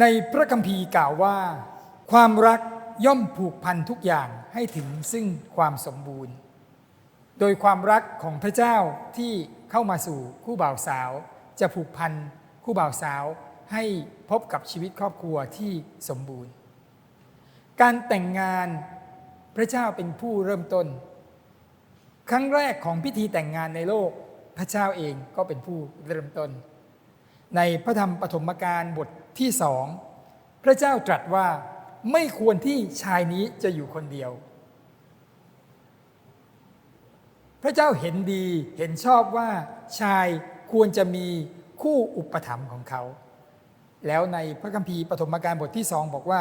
ในพระคัมภีร์กล่าวว่า ความรักย่อมผูกพันทุกอย่างให้ถึงซึ่งความสมบูรณ์ โดยความรักของพระเจ้าที่เข้ามาสู่คู่บ่าวสาว จะผูกพันคู่บ่าวสาวให้พบกับชีวิตครอบครัวที่สมบูรณ์ การแต่งงานพระเจ้าเป็นผู้เริ่มต้น ครั้งแรกของพิธีแต่งงานในโลกพระเจ้าเองก็เป็นผู้เริ่มต้น ในพระธรรมปฐมกาลบท ที่สองพระเจ้าตรัสว่าไม่ควรที่ชายนี้จะอยู่คนเดียว พระเจ้าเห็นดีเห็นชอบว่าชายควรจะมีคู่อุปถัมภ์ของเขา แล้วในพระคัมภีร์ปฐมกาลบทที่สองบอกว่า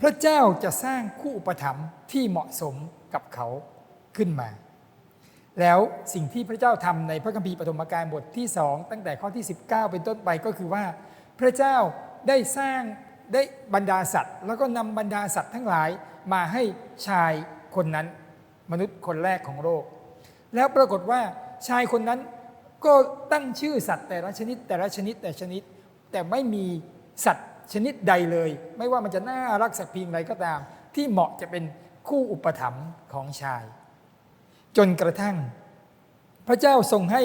พระเจ้าจะสร้างคู่อุปถัมภ์ที่เหมาะสมกับเขาขึ้นมา แล้วสิ่งที่พระเจ้าทำในพระคัมภีร์ปฐมกาลบทที่สองตั้งแต่ข้อที่ 19 เป็นต้นไปก็คือว่า พระเจ้า ได้สร้างได้บรรดาสัตว์ แล้วก็นำบรรดาสัตว์ทั้งหลายมาให้ชายคนนั้น มนุษย์คนแรกของโลก แล้วปรากฏว่าชายคนนั้นก็ตั้งชื่อสัตว์แต่ละชนิดแต่ละชนิดแต่ชนิด แต่ไม่มีสัตว์ชนิดใดเลย ไม่ว่ามันจะน่ารักสักเพียงไรก็ตาม ที่เหมาะจะเป็นคู่อุปถัมภ์ของชาย จนกระทั่ง พระเจ้าทรงให้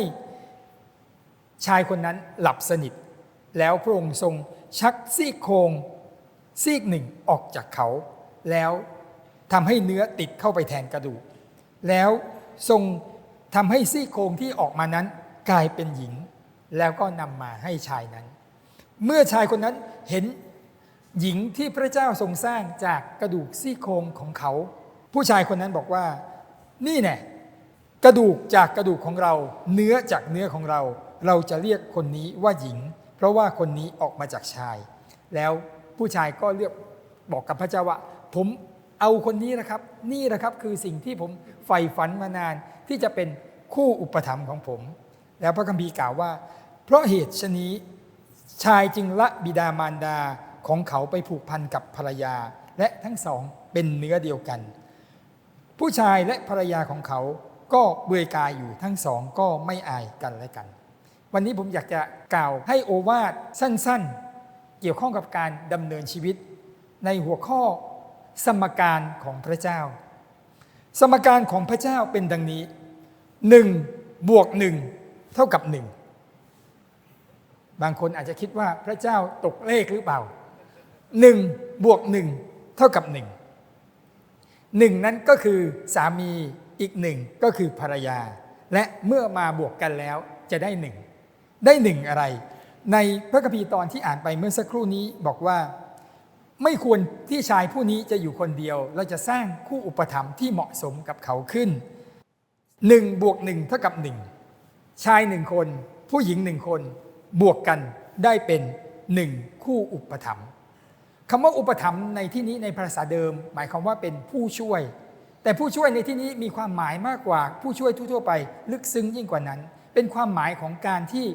ชายคนนั้นหลับสนิท แล้วพระองค์ทรงชักซี่โครงซีกหนึ่งออกจากเขา แล้วทำให้เนื้อติดเข้าไปแทนกระดูก แล้วทรงทำให้ซี่โครงที่ออกมานั้นกลายเป็นหญิง แล้วก็นำมาให้ชายนั้น เมื่อชายคนนั้นเห็นหญิงที่พระเจ้าทรงสร้างจากกระดูกซี่โครงของเขา ผู้ชายคนนั้นบอกว่า นี่แน่กระดูกจากกระดูกของเรา เนื้อจากเนื้อของเรา เราจะเรียกคนนี้ว่าหญิง เพราะว่าคนนี้ออกมาจากชาย แล้วผู้ชายก็เลือกบอกกับพระเจ้าว่า ผมเอาคนนี้นะครับ นี่นะครับคือสิ่งที่ผมใฝ่ฝันมานานที่จะเป็นคู่อุปถัมภ์ของผม แล้วพระคัมภีร์กล่าวว่า เพราะเหตุชนี้ชายจึงละบิดามารดาของเขาไปผูกพันกับภรรยา และทั้งสองเป็นเนื้อเดียวกัน ผู้ชายและภรรยาของเขาก็เบื่อกายอยู่ทั้งสองก็ไม่อายกันและกัน วันนี้ผมอยากจะกล่าวให้โอวาทสั้นๆ เกี่ยวข้องกับการดำเนินชีวิต ในหัวข้อสมการของพระเจ้า สมการของพระเจ้าเป็นดังนี้หนึ่งบวกหนึ่งเท่ากับหนึ่งบางคนอาจจะคิดว่าพระเจ้าตกเลขหรือเปล่าหนึ่งบวกหนึ่งเท่ากับหนึ่งหนึ่งนั้นก็คือสามีอีกหนึ่งก็คือภรรยา และเมื่อมาบวกกันแล้วจะได้หนึ่ง ได้หนึ่งอะไร ในพระคัมภีร์ตอนที่อ่านไปเมื่อสักครู่นี้บอกว่า ไม่ควรที่ชายผู้นี้จะอยู่คนเดียว เราจะสร้างคู่อุปถัมภ์ที่เหมาะสมกับเขาขึ้นหนึ่งบวกหนึ่งเท่ากับหนึ่งชายหนึ่งคน ผู้หญิงหนึ่งคน บวกกันได้เป็นหนึ่งคู่อุปถัมภ์คำว่าอุปถัมภ์ในที่นี้ในภาษาเดิม หมายความว่าเป็นผู้ช่วย แต่ผู้ช่วยในที่นี้มีความหมายมากกว่าผู้ช่วยทั่วๆไป ลึกซึ้งยิ่งกว่านั้น เป็นความหมายของการที่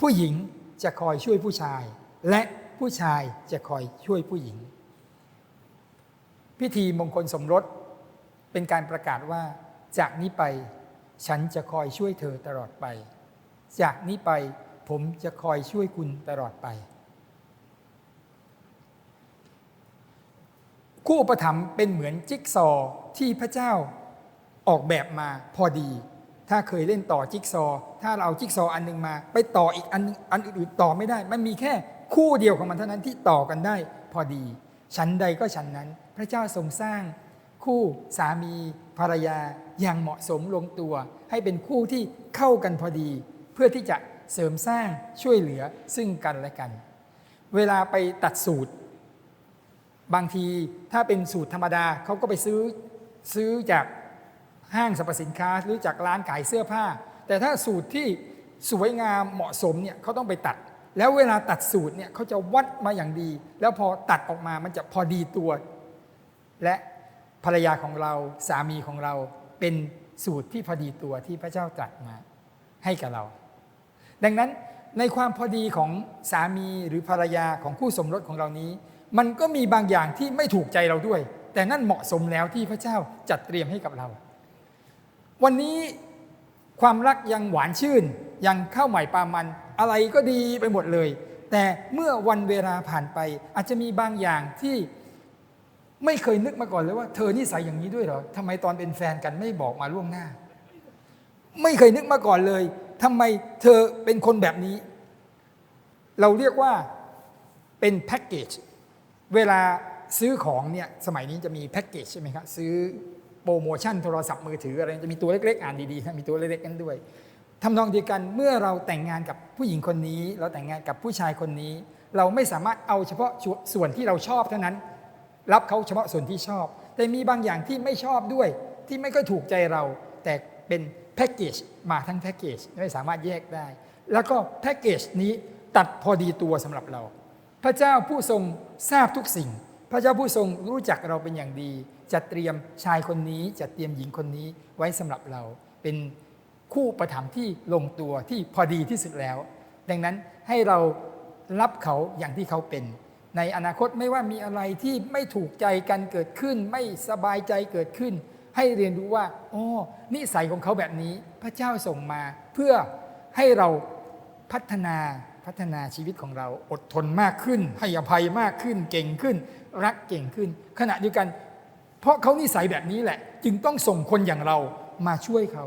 ผู้หญิงจะคอยช่วยผู้ชาย และผู้ชายจะคอยช่วยผู้หญิง พิธีมงคลสมรสเป็นการประกาศว่า จากนี้ไป ฉันจะคอยช่วยเธอตลอดไป จากนี้ไปผมจะคอยช่วยคุณตลอดไป คู่อุปถัมเป็นเหมือนจิ๊กซอว์ที่พระเจ้าออกแบบมาพอดี ถ้าเคยเล่นต่อจิ๊กซอว์ถ้าเราจิ๊กซออันหนึงมา ไปต่ออีกอันอันอื่นๆต่อไม่ได้ มันมีแค่คู่เดียวของมันเท่านั้นที่ต่อกันได้พอดี ฉันใดก็ฉันนั้น พระเจ้าทรงสร้างคู่สามีภรรยาอย่างเหมาะสมลงตัว ให้เป็นคู่ที่เข้ากันพอดี เพื่อที่จะเสริมสร้างช่วยเหลือซึ่งกันและกัน เวลาไปตัดสูตร บางทีถ้าเป็นสูตรธรรมดาเขาก็ไปซื้อซื้อจากห้างสรรพสินค้าหรือจากร้านขายเสื้อผ้า แต่ถ้าสูตรที่สวยงามเหมาะสมเนี่ยเขาต้องไปตัด แล้วเวลาตัดสูตรเนี่ยเขาจะวัดมาอย่างดี แล้วพอตัดออกมามันจะพอดีตัว และภรรยาของเราสามีของเราเป็นสูตรที่พอดีตัวที่พระเจ้าตรัสมาให้กับเรา ดังนั้นในความพอดีของสามีหรือภรรยาของคู่สมรสของเรานี้ มันก็มีบางอย่างที่ไม่ถูกใจเราด้วย แต่นั่นเหมาะสมแล้วที่พระเจ้าจัดเตรียมให้กับเรา วันนี้ ความรักยังหวานชื่น ยังข้าวใหม่ปลามัน อะไรก็ดีไปหมดเลย แต่เมื่อวันเวลาผ่านไป อาจจะมีบางอย่างที่ไม่เคยนึกมาก่อนเลยว่าเธอนิสัยอย่างนี้ด้วยเหรอทำไมตอนเป็นแฟนกันไม่บอกมาล่วงหน้า ไม่เคยนึกมาก่อนเลยทำไมเธอเป็นคนแบบนี้ เราเรียกว่าเป็นแพ็กเกจเวลาซื้อของเนี่ยสมัยนี้จะมีแพ็กเกจใช่ไหมครับซื้อ โปรโมชั่นโทรศัพท์มือถืออะไรจะมีตัวเล็กๆ อ่านดีๆมีตัวเล็กๆกันด้วยทำนองเดียวกันเมื่อเราแต่งงานกับผู้หญิงคนนี้ เราแต่งงานกับผู้ชายคนนี้ เราไม่สามารถเอาเฉพาะส่วนที่เราชอบเท่านั้น รับเขาเฉพาะส่วนที่ชอบ แต่มีบางอย่างที่ไม่ชอบด้วยที่ไม่ค่อยถูกใจเรา แต่เป็นแพ็กเกจมาทั้งแพ็กเกจไม่สามารถแยกได้ แล้วก็แพ็กเกจนี้ตัดพอดีตัวสำหรับเรา พระเจ้าผู้ทรงทราบทุกสิ่ง พระเจ้าผู้ทรงรู้จักเราเป็นอย่างดี จะเตรียมชายคนนี้จะเตรียมหญิงคนนี้ไว้สำหรับเราเป็นคู่ประถมที่ลงตัวที่พอดีที่สุดแล้ว ดังนั้นให้เรารับเขาอย่างที่เขาเป็น ในอนาคตไม่ว่ามีอะไรที่ไม่ถูกใจกันเกิดขึ้น ไม่สบายใจเกิดขึ้น ให้เรียนรู้ว่าอ๋อนิสัยของเขาแบบนี้พระเจ้าส่งมา เพื่อให้เราพัฒนาพัฒนาชีวิตของเราอดทนมากขึ้น ให้อภัยมากขึ้น เก่งขึ้น รักเก่งขึ้น ขณะเดียวกัน เพราะเขานิสัยแบบนี้แหละ จึงต้องส่งคนอย่างเรามาช่วยเขา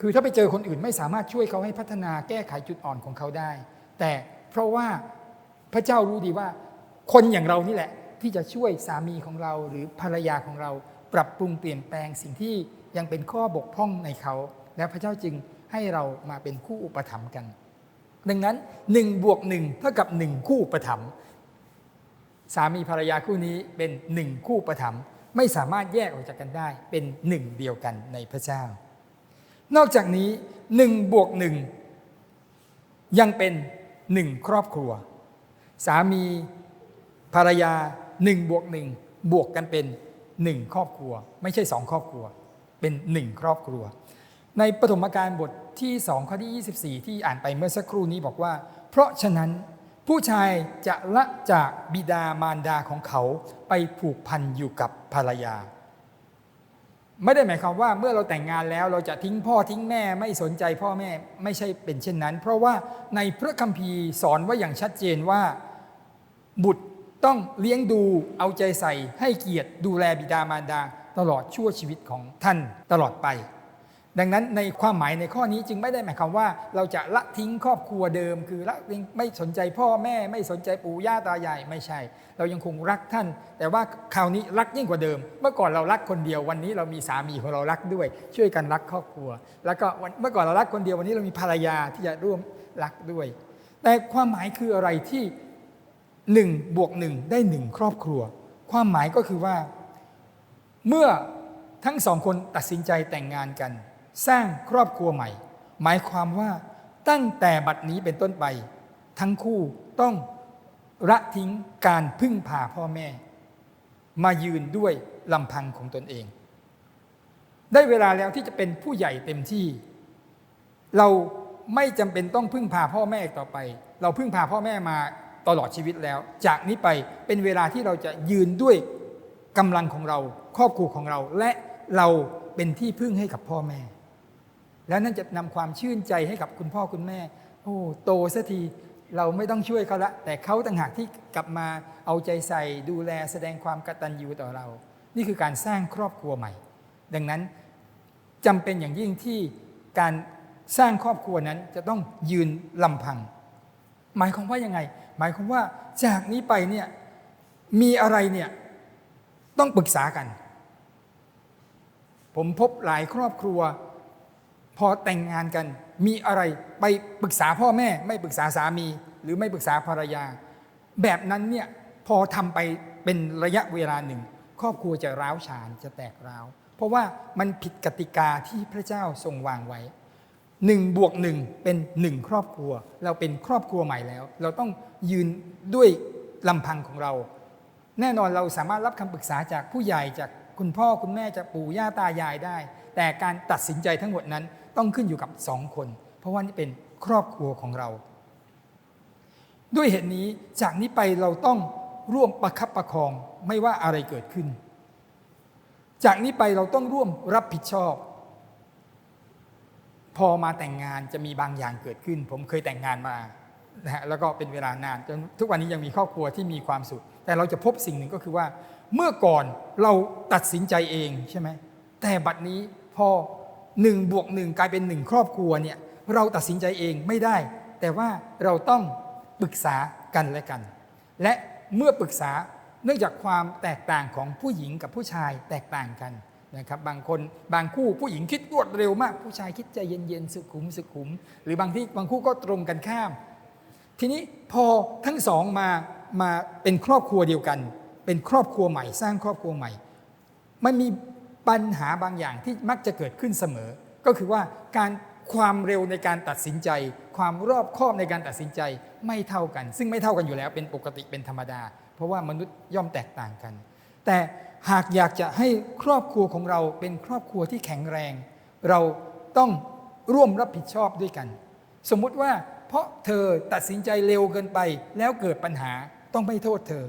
คือถ้าไปเจอคนอื่นไม่สามารถช่วยเขาให้พัฒนาแก้ไขจุดอ่อนของเขาได้ แต่เพราะว่าพระเจ้ารู้ดีว่า คนอย่างเรานี่แหละ ที่จะช่วยสามีของเราหรือภรรยาของเราปรับปรุงเปลี่ยนแปลงสิ่งที่ยังเป็นข้อบกพร่องในเขาและพระเจ้าจึงให้เรามาเป็นคู่อุปถัมภ์กัน ดังนั้นหนึ่งบวกหนึ่งเท่ากับหนึ่งคู่อุปถัมภ์ สามีภรรยาคู่นี้เป็นหนึ่งคู่อุปถัมไม่สามารถแยกออกจากกันได้ เป็นหนึ่งเดียวกันในพระเจ้า นอกจากนี้หนึ่งบวกหนึ่งยังเป็นหนึ่งครอบครัว สามีภรรยาหนึ่งบวกหนึ่งบวกกันเป็นหนึ่งครอบครัว ไม่ใช่สองครอบครัว เป็นหนึ่งครอบครัว ในปฐมกาลบทที่สองข้อที่ 24 ที่อ่านไปเมื่อสักครู่นี้บอกว่า เพราะฉะนั้น ผู้ชายจะละจากบิดามารดาของเขาไปผูกพันอยู่กับภรรยา ไม่ได้หมายความว่าเมื่อเราแต่งงานแล้วเราจะทิ้งพ่อทิ้งแม่ไม่สนใจพ่อแม่ไม่ใช่เป็นเช่นนั้น เพราะว่าในพระคัมภีร์สอนว่าอย่างชัดเจนว่า บุตรต้องเลี้ยงดูเอาใจใส่ให้เกียรติดูแลบิดามารดาตลอดชั่วชีวิตของท่านตลอดไป ดังนั้นในความหมายในข้อนี้จึงไม่ได้หมายความว่า เราจะละทิ้งครอบครัวเดิม คือละทิ้งไม่สนใจพ่อแม่ไม่สนใจปู่ย่าตายายไม่ใช่ เรายังคงรักท่าน แต่ว่าคราวนี้รักยิ่งกว่าเดิม เมื่อก่อนเรารักคนเดียววันนี้เรามีสามีของเรารักด้วย ช่วยกันรักครอบครัว แล้วก็เมื่อก่อนเรารักคนเดียววันนี้เรามีภรรยาที่จะร่วมรักด้วย แต่ความหมายคืออะไรที่หนึ่งบวกหนึ่งได้หนึ่งครอบครัว ความหมายก็คือว่า เมื่อทั้งสองคนตัดสินใจแต่งงานกัน สร้างครอบครัวใหม่ หมายความว่าตั้งแต่บัดนี้เป็นต้นไป ทั้งคู่ต้องละทิ้งการพึ่งพาพ่อแม่ มายืนด้วยลำพังของตนเอง ได้เวลาแล้วที่จะเป็นผู้ใหญ่เต็มที่ เราไม่จำเป็นต้องพึ่งพาพ่อแม่อีกต่อไป เราพึ่งพาพ่อแม่มาตลอดชีวิตแล้ว จากนี้ไปเป็นเวลาที่เราจะยืนด้วยกำลังของเรา ครอบครัวของเราและเราเป็นที่พึ่งให้กับพ่อแม่ แล้วนั่นจะนำความชื่นใจให้กับคุณพ่อคุณแม่ โอ้โตสักทีเราไม่ต้องช่วยเขาละ แต่เขาต่างหากที่กลับมาเอาใจใส่ดูแลแสดงความกตัญญูต่อเรา นี่คือการสร้างครอบครัวใหม่ ดังนั้นจำเป็นอย่างยิ่งที่การสร้างครอบครัวนั้นจะต้องยืนลำพัง หมายความว่ายังไง หมายความว่าจากนี้ไปเนี่ยมีอะไรเนี่ยต้องปรึกษากัน ผมพบหลายครอบครัว พอแต่งงานกันมีอะไรไปปรึกษาพ่อแม่ ไม่ปรึกษาสามี หรือไม่ปรึกษาภรรยา แบบนั้นเนี่ยพอทำไปเป็นระยะเวลาหนึ่ง ครอบครัวจะร้าวฉานจะแตกร้าว เพราะว่ามันผิดกติกาที่พระเจ้าทรงวางไว้หนึ่งบวกหนึ่งเป็นหนึ่งครอบครัว เราเป็นครอบครัวใหม่แล้ว เราต้องยืนด้วยลำพังของเรา แน่นอนเราสามารถรับคำปรึกษาจากผู้ใหญ่จากคุณพ่อคุณแม่จากปู่ย่าตายายได้ แต่การตัดสินใจทั้งหมดนั้น ต้องขึ้นอยู่กับสองคน เพราะว่านี่เป็นครอบครัวของเรา ด้วยเหตุนี้จากนี้ไปเราต้องร่วมประคับประคองไม่ว่าอะไรเกิดขึ้น จากนี้ไปเราต้องร่วมรับผิดชอบ พอมาแต่งงานจะมีบางอย่างเกิดขึ้น ผมเคยแต่งงานมานะฮะแล้วก็เป็นเวลานานจนทุกวันนี้ยังมีครอบครัวที่มีความสุข แต่เราจะพบสิ่งหนึ่งก็คือว่า เมื่อก่อนเราตัดสินใจเองใช่ไหมแต่บัดนี้พอ หนึ่งบวกหนึ่งกลายเป็นหนึ่งครอบครัวเนี่ยเราตัดสินใจเองไม่ได้ แต่ว่าเราต้องปรึกษากันและกัน และเมื่อปรึกษาเนื่องจากความแตกต่างของผู้หญิงกับผู้ชายแตกต่างกันนะครับบางคนบางคู่ผู้หญิงคิดรวดเร็วมาก ผู้ชายคิดใจเย็นๆสุขุมสุขุม หรือบางที่บางคู่ก็ตรงกันข้าม ทีนี้พอทั้งสองมามาเป็นครอบครัวเดียวกัน เป็นครอบครัวใหม่ สร้างครอบครัวใหม่ มันมี ปัญหาบางอย่างที่มักจะเกิดขึ้นเสมอ ก็คือว่าการความเร็วในการตัดสินใจ ความรอบคอบในการตัดสินใจไม่เท่ากัน ซึ่งไม่เท่ากันอยู่แล้วเป็นปกติเป็นธรรมดา เพราะว่ามนุษย์ย่อมแตกต่างกัน แต่หากอยากจะให้ครอบครัวของเราเป็นครอบครัวที่แข็งแรง เราต้องร่วมรับผิดชอบด้วยกัน สมมุติว่าเพราะเธอตัดสินใจเร็วเกินไป แล้วเกิดปัญหาต้องไม่โทษเธอ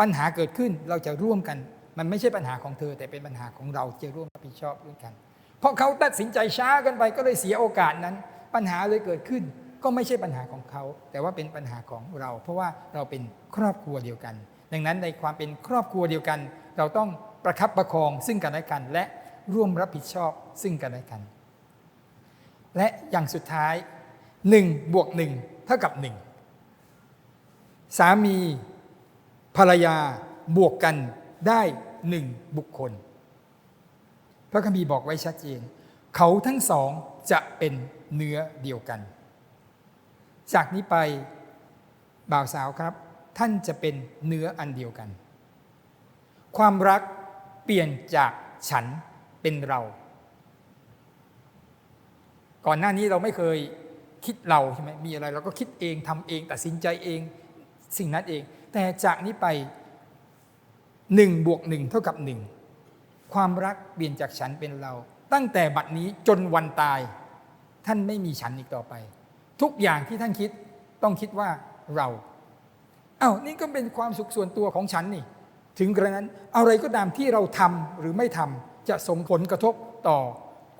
ปัญหาเกิดขึ้นเราจะร่วมกัน มันไม่ใช่ปัญหาของเธอ แต่เป็นปัญหาของเราจะร่วมรับผิดชอบด้วยกัน เพราะเขาตัดสินใจช้ากินไปก็เลยเสียโอกาสนั้น ปัญหาเลยเกิดขึ้น ก็ไม่ใช่ปัญหาของเขา แต่ว่าเป็นปัญหาของเรา เพราะว่าเราเป็นครอบครัวเดียวกัน ดังนั้นในความเป็นครอบครัวเดียวกัน เราต้องประคับประคองซึ่งกันและกัน และร่วมรับผิดชอบซึ่งกันและกัน และอย่างสุดท้าย1บวก1เท่ากับ 1 สามีภรรยาบวกกันได้ หนึ่งบุคคล พระคัมภีร์บอกไว้ชัดเจน เขาทั้งสองจะเป็นเนื้อเดียวกัน จากนี้ไปบ่าวสาวครับ ท่านจะเป็นเนื้ออันเดียวกัน ความรักเปลี่ยนจากฉันเป็นเรา ก่อนหน้านี้เราไม่เคยคิดเราใช่ไหมมีอะไรเราก็คิดเองทำเองตัดสินใจเองสิ่งนั้นเอง แต่จากนี้ไป หนึ่งบวกหนึ่งเท่ากับหนึ่งความรักเปลี่ยนจากฉันเป็นเรา ตั้งแต่บัดนี้จนวันตาย ท่านไม่มีฉันอีกต่อไป ทุกอย่างที่ท่านคิดต้องคิดว่าเราเอา้านี่ก็เป็นความสุขส่วนตัวของฉันนี่ ถึงกระนั้นอะไรก็ตามที่เราทำหรือไม่ทำจะส่งผลกระทบต่อ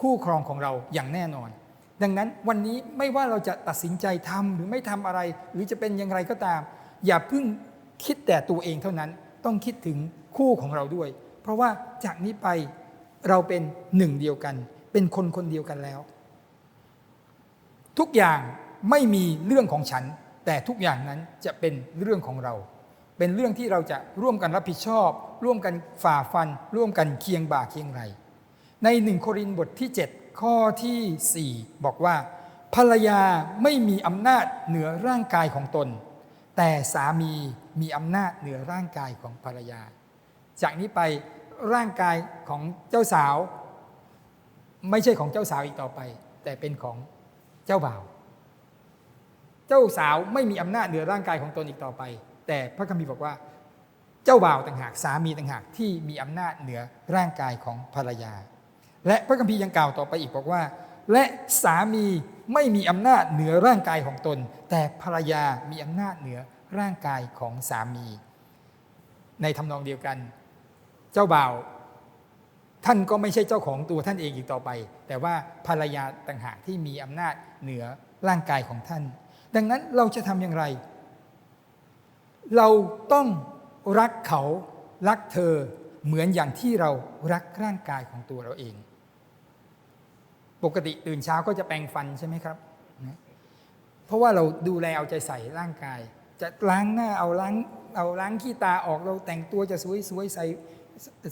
คู่ครองของเราอย่างแน่นอน ดังนั้นวันนี้ไม่ว่าเราจะตัดสินใจทำหรือไม่ทำอะไร หรือจะเป็นอย่างไรก็ตาม อย่าเพิ่งคิดแต่ตัวเองเท่านั้นต้องคิดถึง คู่ของเราด้วย เพราะว่าจากนี้ไปเราเป็นหนึ่งเดียวกัน เป็นคนคนเดียวกันแล้ว ทุกอย่างไม่มีเรื่องของฉัน แต่ทุกอย่างนั้นจะเป็นเรื่องของเรา เป็นเรื่องที่เราจะร่วมกันรับผิดชอบ ร่วมกันฝ่าฟัน ร่วมกันเคียงบ่าเคียงไหลในหนึ่งโครินบทที่ 7 ข้อที่ 4 บอกว่า ภรรยาไม่มีอำนาจเหนือร่างกายของตน แต่สามีมีอำนาจเหนือร่างกายของภรรยา จากนี้ไปร่างกายของเจ้าสาว ไม่ใช่ของเจ้าสาวอีกต่อไป แต่เป็นของเจ้าบ่าว เจ้าสาวไม่มีอำนาจเหนือร่างกายของตนอีกต่อไป แต่พระคัมภีร์บอกว่า เจ้าบ่าวต่างหากสามีต่างหากที่มีอำนาจเหนือร่างกายของภรรยา และพระคัมภีร์ยังกล่าวต่อไปอีกบอกว่า และสามีไม่มีอำนาจเหนือร่างกายของตน แต่ภรรยามีอำนาจเหนือร่างกายของสามี ในทำนองเดียวกัน เจ้าบ่าว ท่านก็ไม่ใช่เจ้าของตัวท่านเองอีกต่อไป แต่ว่าภรรยาต่างหากที่มีอำนาจเหนือร่างกายของท่าน ดังนั้นเราจะทำอย่างไร เราต้องรักเขารักเธอเหมือนอย่างที่เรารักร่างกายของตัวเราเอง ปกติตื่นเช้าก็จะแปรงฟันใช่ไหมครับ เพราะว่าเราดูแลเอาใจใส่ร่างกาย จะล้างหน้าเอาล้างเอาล้างขี้ตาออกเราแต่งตัวจะสวยๆใส่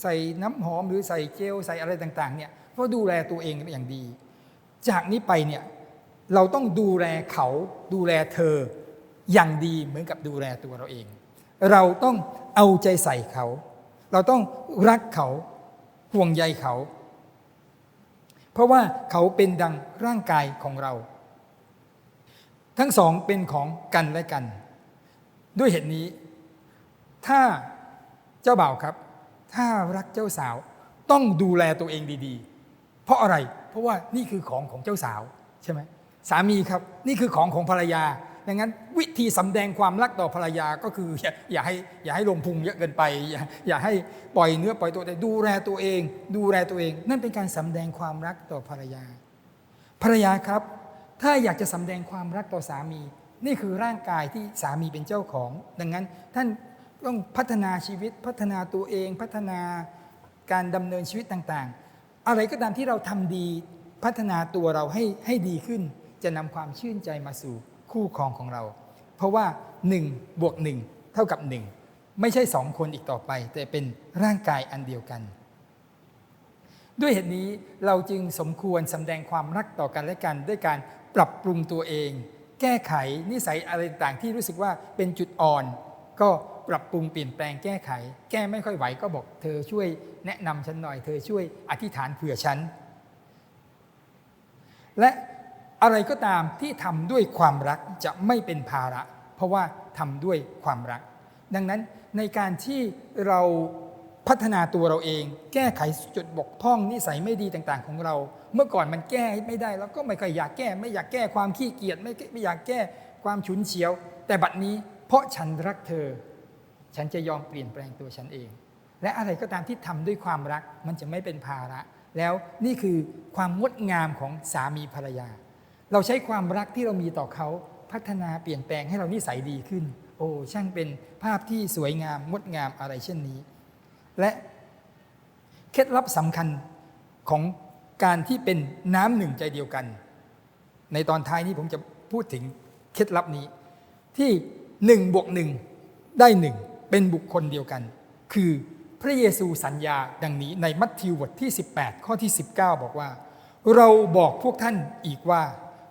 ใส่น้ำหอมหรือใส่เจลใส่อะไรต่างๆเนี่ยเพราะดูแลตัวเองอย่างดี จากนี้ไปเนี่ยเราต้องดูแลเขาดูแลเธออย่างดีเหมือนกับดูแลตัวเราเอง เราต้องเอาใจใส่เขา เราต้องรักเขาห่วงใยเขา เพราะว่าเขาเป็นดังร่างกายของเรา ทั้งสองเป็นของกันและกัน ด้วยเหตุนี้ ถ้าเจ้าบ่าวครับ ถ้ารักเจ้าสาวต้องดูแลตัวเองดีๆ เพราะอะไร เพราะว่านี่คือของของเจ้าสาวใช่ไหมสามีครับนี่คือของของภรรยา ดังนั้นวิธีสำแดงความรักต่อภรรยาก็คืออย่าอย่าให้อย่าให้ลงพุงเยอะเกินไป อย่าอย่าให้ปล่อยเนื้อปล่อยตัวแต่ดูแลตัวเอง ดูแลตัวเอง นั่นเป็นการสำแดงความรักต่อภรรยา ภรรยาครับ ถ้าอยากจะสำแดงความรักต่อสามี นี่คือร่างกายที่สามีเป็นเจ้าของ ดังนั้นท่าน ต้องพัฒนาชีวิตพัฒนาตัวเอง พัฒนาการดำเนินชีวิตต่างๆ อะไรก็ตามที่เราทำดีพัฒนาตัวเราให้ให้ดีขึ้น จะนำความชื่นใจมาสู่คู่ครองของเรา เพราะว่า1บวก1เท่ากับ 1 ไม่ใช่สองคนอีกต่อไป แต่เป็นร่างกายอันเดียวกัน ด้วยเหตุนี้เราจึงสมควรสำแดงความรักต่อกันและกัน ด้วยการปรับปรุงตัวเอง แก้ไขนิสัยอะไรต่างๆที่รู้สึกว่าเป็นจุดอ่อน ก็ ปรับปรุงเปลี่ยนแปลงแก้ไข แก้ไม่ค่อยไหวก็บอกเธอช่วยแนะนำฉันหน่อย เธอช่วยอธิษฐานเผื่อฉัน และอะไรก็ตามที่ทำด้วยความรักจะไม่เป็นภาระ เพราะว่าทำด้วยความรัก ดังนั้นในการที่เราพัฒนาตัวเราเอง แก้ไขจุดบกพร่องนิสัยไม่ดีต่างๆ ของเรา เมื่อก่อนมันแก้ไม่ได้เราก็ไม่ค่อยอยากแก้ ไม่อยากแก้ความขี้เกียจไม่ไม่อยากแก้ความฉุนเฉียว แต่บัดนี้เพราะฉันรักเธอ ฉันจะยอมเปลี่ยนแปลงตัวฉันเอง และอะไรก็ตามที่ทำด้วยความรักมันจะไม่เป็นภาระ แล้วนี่คือความงดงามของสามีภรรยา เราใช้ความรักที่เรามีต่อเขาพัฒนาเปลี่ยนแปลงให้เรานิสัยดีขึ้น โอ้ช่างเป็นภาพที่สวยงามงดงามอะไรเช่นนี้ และเคล็ดลับสำคัญของการที่เป็นน้ำหนึ่งใจเดียวกัน ในตอนท้ายนี้ผมจะพูดถึงเคล็ดลับนี้ ที่หนึ่งบวกหนึ่งได้หนึ่ง เป็นบุคคลเดียวกัน คือพระเยซูสัญญาดังนี้ในมัทธิวบทที่ 18 ข้อที่ 19 บอกว่า เราบอกพวกท่านอีกว่า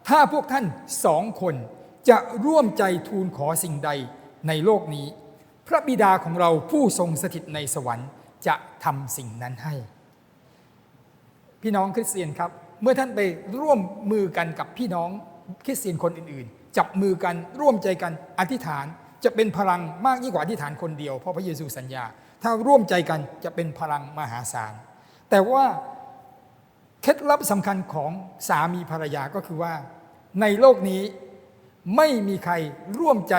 ถ้าพวกท่านสองคนจะร่วมใจทูลขอสิ่งใดในโลกนี้ พระบิดาของเราผู้ทรงสถิตในสวรรค์จะทำสิ่งนั้นให้ พี่น้องคริสเตียนครับ เมื่อท่านไปร่วมมือกันกับพี่น้องคริสเตียนคนอื่นๆ จับมือกันร่วมใจกันอธิษฐาน จะเป็นพลังมากยิ่งกว่าอธิษฐานคนเดียว เพราะพระเยซูสัญญา ถ้าร่วมใจกันจะเป็นพลังมหาศาล แต่ว่าเคล็ดลับสำคัญของสามีภรรยาก็คือว่า ในโลกนี้ไม่มีใครร่วมใจ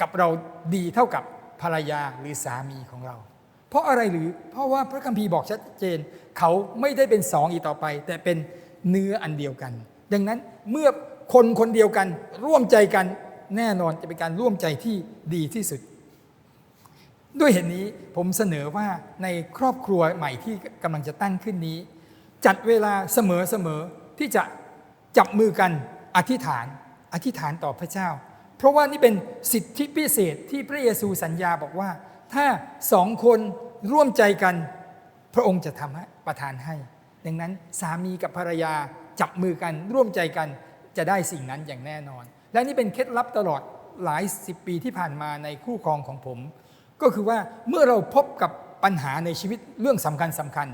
กับเราดีเท่ากับภรรยาหรือสามีของเรา เพราะอะไรหรือเพราะว่าพระคัมภีร์บอกชัดเจน เขาไม่ได้เป็นสองอีกต่อไป แต่เป็นเนื้ออันเดียวกัน ดังนั้นเมื่อคนคนเดียวกันร่วมใจกัน แน่นอนจะเป็นการร่วมใจที่ดีที่สุด ด้วยเหตุนนี้ผมเสนอว่าในครอบครัวใหม่ที่กำลังจะตั้งขึ้นนี้ จัดเวลาเสมอๆที่จะจับมือกันอธิษฐาน อธิษฐานต่อพระเจ้า เพราะว่านี่เป็นสิทธิพิเศษที่พระเยซูสัญญาบอกว่า ถ้าสองคนร่วมใจกันพระองค์จะทำให้ประทานให้ ดังนั้นสามีกับภรรยาจับมือกันร่วมใจกันจะได้สิ่งนั้นอย่างแน่นอน และนี่เป็นเคล็ดลับตลอดหลายสิบปีที่ผ่านมาในคู่ครองของผม ก็คือว่าเมื่อเราพบกับปัญหาในชีวิตเรื่องสำคัญสำคัญ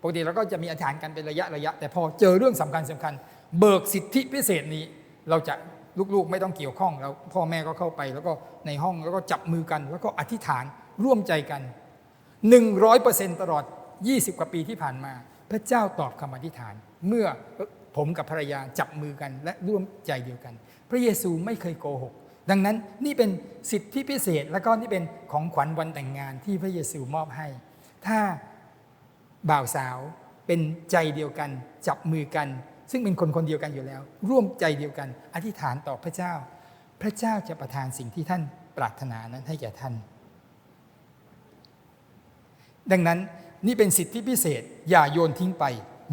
ปกติเราก็จะมีอธิษฐานกันเป็นระยะระยะ แต่พอเจอเรื่องสำคัญสำคัญ เบิกสิทธิพิเศษนี้ เราจะลูกๆไม่ต้องเกี่ยวข้องแล้วพ่อแม่ก็เข้าไป แล้วก็ในห้องแล้วก็จับมือกัน แล้วก็อธิษฐานร่วมใจกัน 100%ตลอด 20 กว่าปีที่ผ่านมา พระเจ้าตอบคำอธิษฐาน เมื่อผมกับภรรยาจับมือกันและร่วมใจเดียวกัน พระเยซูไม่เคยโกหก ดังนั้นนี่เป็นสิทธิพิเศษ แล้วก็นี่เป็นของขวัญวันแต่งงานที่พระเยซูมอบให้ ถ้าบ่าวสาวเป็นใจเดียวกัน จับมือกัน ซึ่งเป็นคนคนเดียวกันอยู่แล้ว ร่วมใจเดียวกัน อธิษฐานต่อพระเจ้า พระเจ้าจะประทานสิ่งที่ท่านปรารถนานั้นให้แก่ท่าน ดังนั้นนี่เป็นสิทธิพิเศษอย่าโยนทิ้งไป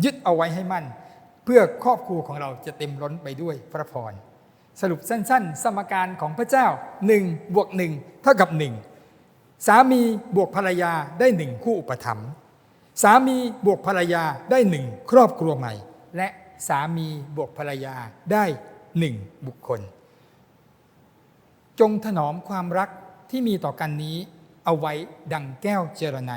ยึดเอาไว้ให้มั่น เพื่อครอบครัวของเราจะเต็มล้นไปด้วยพระพร สรุปสั้น ๆ สมการของพระเจ้า1บวก1เท่ากับ 1 สามีบวกภรรยาได้หนึ่งคู่อุปถัมภ์สามีบวกภรรยาได้หนึ่งครอบครัวใหม่ และสามีบวกภรรยาได้หนึ่งบุคคล จงถนอมความรักที่มีต่อกันนี้ เอาไว้ดังแก้วเจรไน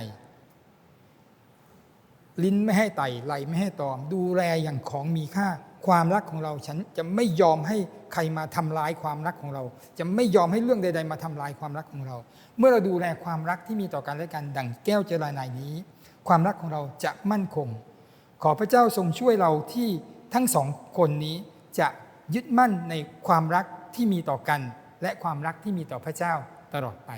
ลิ้นไม่ให้ไต่ไหลไม่ให้ตอม ดูแลอย่างของมีค่า ความรักของเราฉันจะไม่ยอมให้ใครมาทำลายความรักของเรา จะไม่ยอมให้เรื่องใด ๆ มาทำลายความรักของเรา เมื่อเราดูแลความรักที่มีต่อกันและกันดั่งแก้วเจรไนยนี้ ความรักของเราจะมั่นคง ขอพระเจ้าทรงช่วยเราที่ทั้งสองคนนี้จะยึดมั่นในความรักที่มีต่อกัน และความรักที่มีต่อพระเจ้าตลอดไป